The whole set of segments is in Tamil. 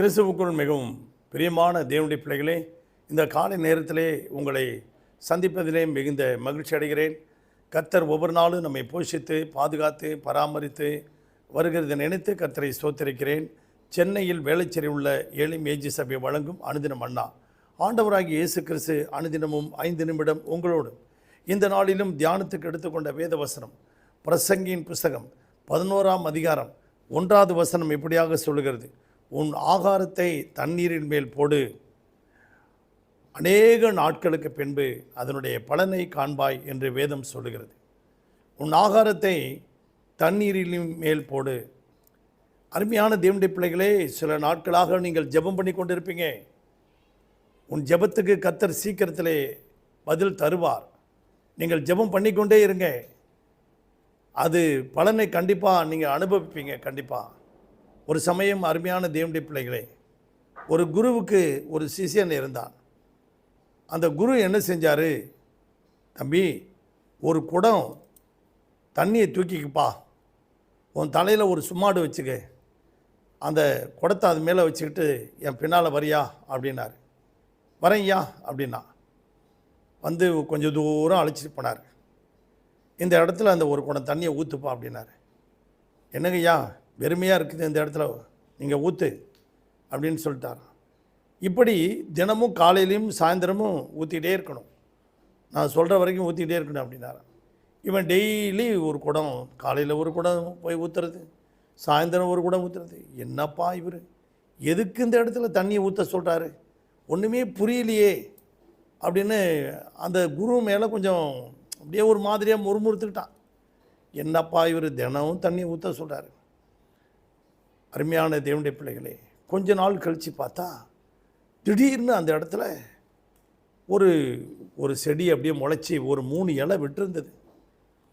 கிறிஸ்துவுக்குள் மிகவும் பிரியமான தேவனுடைய பிள்ளைகளே இந்த காலை நேரத்திலே உங்களை சந்திப்பதிலே மிகுந்த மகிழ்ச்சி அடைகிறேன். கர்த்தர் ஒவ்வொரு நாளும் நம்மை போஷித்து பாதுகாத்து பராமரித்து வருகிறதை நினைத்து கர்த்தரை சோத்திருக்கிறேன் சென்னையில் வேளச்சேரி உள்ள ஏழை மேஜி சபை வழங்கும் அனுதினம் அண்ணா. ஆண்டவராகிய இயேசு கிறிஸ்து அனுதினமும் ஐந்து நிமிடம் உங்களோடு. இந்த நாளிலும் தியானத்துக்கு எடுத்துக்கொண்ட வேத வசனம் பிரசங்கியின் புஸ்தகம் பதினோராம் அதிகாரம் ஒன்றாவது வசனம் இப்படியாக சொல்லுகிறது. உன் ஆகாரத்தை தண்ணீரின் மேல் போடு. அநேக நாட்களுக்கு பின்பு அதனுடைய பலனை காண்பாய் என்று வேதம் சொல்லுகிறது. உன் ஆகாரத்தை தண்ணீரின் மேல் போடு. அருமையான தேவனுடைய பிள்ளைகளே சில நாட்களாக நீங்கள் ஜெபம் பண்ணி கொண்டிருப்பீங்க. உன் ஜெபத்துக்கு கத்தர் சீக்கிரத்திலே பதில் தருவார். நீங்கள் ஜெபம் பண்ணிக்கொண்டே இருங்க. அது பலனை கண்டிப்பாக நீங்கள் அனுபவிப்பீங்க கண்டிப்பாக ஒரு சமயம் அருமையான தேவனுடைய பிள்ளைகளே ஒரு குருவுக்கு ஒரு சிஷியன் இருந்தான். அந்த குரு என்ன செஞ்சார்? தம்பி ஒரு குடம் தண்ணியை தூக்கிக்கப்பா. உன் தலையில் ஒரு சும்மாடு வச்சுக்க. அந்த குடத்தை அது மேலே வச்சுக்கிட்டு என் பின்னால் வரியா? அப்படின்னாரு. வரேன்யா அப்படின்னா. வந்து கொஞ்சம் தூரம் அழைச்சிட்டு போனார். இந்த இடத்துல அந்த ஒரு குடம் தண்ணியை ஊற்றுப்பா அப்படின்னாரு. என்னங்கய்யா வெறுமையாக இருக்குது இந்த இடத்துல. நீங்கள் ஊற்று அப்படின்னு சொல்லிட்டார். இப்படி தினமும் காலையிலையும் சாயந்தரமும் ஊற்றிக்கிட்டே இருக்கணும். நான் சொல்கிற வரைக்கும் ஊற்றிக்கிட்டே இருக்கணும் அப்படின்னாரன் இவன் டெய்லி ஒரு குடம் காலையில் ஒரு குடம் போய் ஊற்றுறது சாயந்தரம் ஒரு குடம் ஊற்றுறது என்னப்பா இவர்? எதுக்கு இந்த இடத்துல தண்ணியை ஊற்ற சொல்கிறாரு ஒன்றுமே புரியலையே. அப்படின்னு அந்த குரு மேலே கொஞ்சம் அப்படியே ஒரு மாதிரியாக முறுமுறுத்துக்கிட்டான். என்னப்பா இவர்? தினமும் தண்ணி ஊற்ற சொல்கிறாரு அருமையான தேவனுடைய பிள்ளைகளே கொஞ்ச நாள் கழித்து பார்த்தா திடீர்னு அந்த இடத்துல ஒரு ஒரு செடி அப்படியே முளைச்சி ஒரு மூணு இலை விட்டுருந்தது.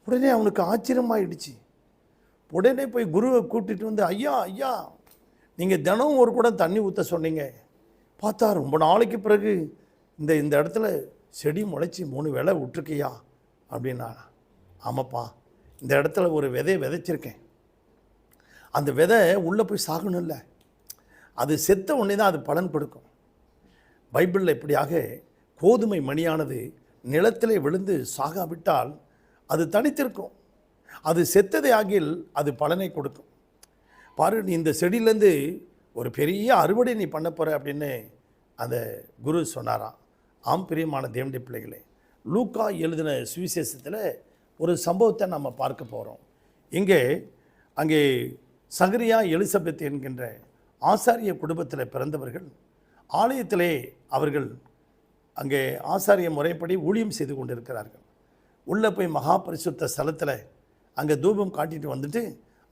உடனே அவனுக்கு ஆச்சரியமாயிடுச்சு. உடனே போய் குருவை கூட்டிகிட்டு வந்து ஐயா ஐயா நீங்கள் தினமும் ஒரு குடம் தண்ணி ஊற்ற சொன்னீங்க. பார்த்தா ரொம்ப நாளைக்கு பிறகு இந்த இந்த இடத்துல செடி முளைச்சி மூணு விலை விட்டுருக்கியா? அப்படின்னா ஆமாப்பா இந்த இடத்துல ஒரு விதையை விதைச்சிருக்கேன். அந்த விதை உள்ளே போய் சாகணும் இல்லை அது செத்த உடனே தான் அது பலன் கொடுக்கும். பைபிளில் இப்படியாக கோதுமை மணியானது நிலத்திலே விழுந்து சாகாவிட்டால் அது தனித்திருக்கும். அது செத்ததை ஆகில் அது பலனை கொடுக்கும். பாரு நீ இந்த செடியிலேருந்து ஒரு பெரிய அறுவடை நீ பண்ண போகிற அப்படின்னு அந்த குரு சொன்னாராம். ஆம் பிரியமான தேவண்டி பிள்ளைகளே லூக்கா எழுதின சுவிசேஷத்தில் ஒரு சம்பவத்தை நம்ம பார்க்க போகிறோம் இங்கே அங்கே சகரியா எலிசபெத் என்கின்ற ஆசாரிய குடும்பத்தில் பிறந்தவர்கள். ஆலயத்திலே அவர்கள் அங்கே ஆசாரிய முறைப்படி ஊழியம் செய்து கொண்டிருக்கிறார்கள். உள்ளே போய் மகா பரிசுத்த ஸ்தலத்தில் அங்கே தூபம் காட்டிட்டு வந்துட்டு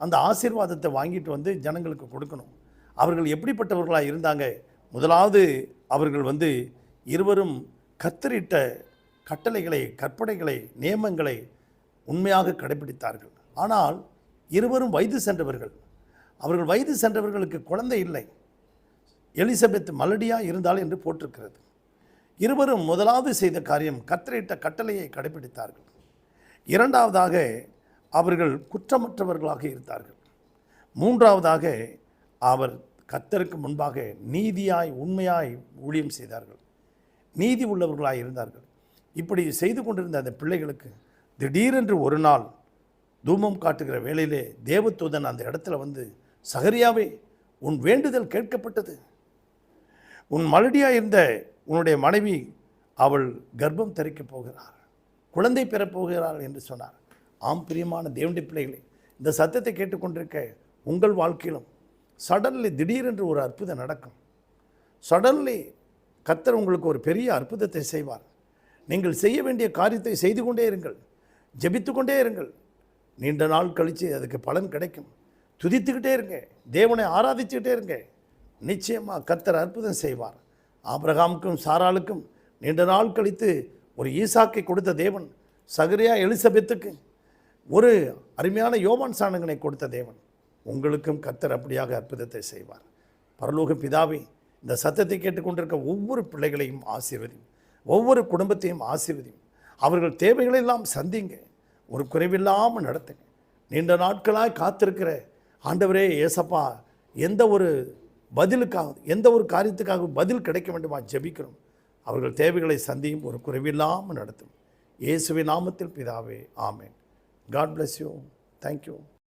அந்த ஆசீர்வாதத்தை வாங்கிட்டு வந்து ஜனங்களுக்கு கொடுக்கணும். அவர்கள் எப்படிப்பட்டவர்களாக இருந்தாங்க? முதலாவது அவர்கள் வந்து இருவரும் கத்தரிட்ட கட்டளைகளை கற்பனைகளை நியமங்களை உண்மையாக கடைபிடித்தார்கள் ஆனால் இருவரும் வயது சென்றவர்கள். அவர்கள் வயது சென்றவர்களுக்கு குழந்தை இல்லை. எலிசபெத் மலடியாக இருந்தால் என்று போட்டிருக்கிறது. இருவரும் முதலாவது செய்த காரியம் கத்தரிட்ட கட்டளையை கடைபிடித்தார்கள். இரண்டாவதாக அவர்கள் குற்றமற்றவர்களாக இருந்தார்கள். மூன்றாவதாக அவர் கத்தருக்கு முன்பாக நீதியாய் உண்மையாய் ஊழியம் செய்தார்கள். நீதி உள்ளவர்களாக இருந்தார்கள். இப்படி செய்து கொண்டிருந்த அந்த பிள்ளைகளுக்கு திடீரென்று ஒரு நாள் தூமம் காட்டுகிற வேளையிலே தேவதூதன் அந்த இடத்துல வந்து சகரியாவே உன் வேண்டுதல் கேட்கப்பட்டது. உன் மலடியாக இருந்த உன்னுடைய மனைவி அவள் கர்ப்பம் தரிக்கப் போகிறார் குழந்தை பெறப்போகிறாள் என்று சொன்னார். ஆம் பிரியமான தேவனுடைய பிள்ளைகளே இந்த சத்தத்தை கேட்டுக்கொண்டிருக்க உங்கள் வாழ்க்கையிலும் சடன்லி திடீரென்று ஒரு அற்புதம் நடக்கும். சடன்லி கத்தர் உங்களுக்கு ஒரு பெரிய அற்புதத்தை செய்வார். நீங்கள் செய்ய வேண்டிய காரியத்தை செய்து கொண்டே இருங்கள் ஜெபித்து கொண்டே இருங்கள். நீண்ட நாள் கழித்து அதுக்கு பலன் கிடைக்கும். துதித்துக்கிட்டே இருங்க. தேவனை ஆராதிச்சுக்கிட்டே இருங்க. நிச்சயமாக கத்தர் அற்புதம் செய்வார். ஆபிரகாமுக்கும் சாராளுக்கும் நீண்ட நாள் கழித்து ஒரு ஈசாக்கை கொடுத்த தேவன் சகரியா எலிசபெத்துக்கு ஒரு அருமையான யோவான் சாணங்கனை கொடுத்த தேவன். உங்களுக்கும் கத்தர் அப்படியாக அற்புதத்தை செய்வார். பரலோக பிதாவை இந்த சத்தத்தை கேட்டுக்கொண்டிருக்க ஒவ்வொரு பிள்ளைகளையும் ஆசீர்வதியும் ஒவ்வொரு குடும்பத்தையும் ஆசீர்வதியும். அவர்கள் தேவைகளெல்லாம் சந்திங்க. ஒரு குறைவில்லாமல் நடத்துங்க. நீண்ட நாட்களாக காத்திருக்கிற ஆண்டவரே ஏசப்பா எந்த ஒரு பதிலுக்காக எந்த ஒரு காரியத்துக்காக பதில் கிடைக்க வேண்டுமா ஜெபிக்கிறோம். அவர்கள் தேவைகளை சந்தியும் ஒரு குறைவில்லாமல் நடத்தும். இயேசுவின் நாமத்தில் பிதாவே ஆமேன். God bless you thank you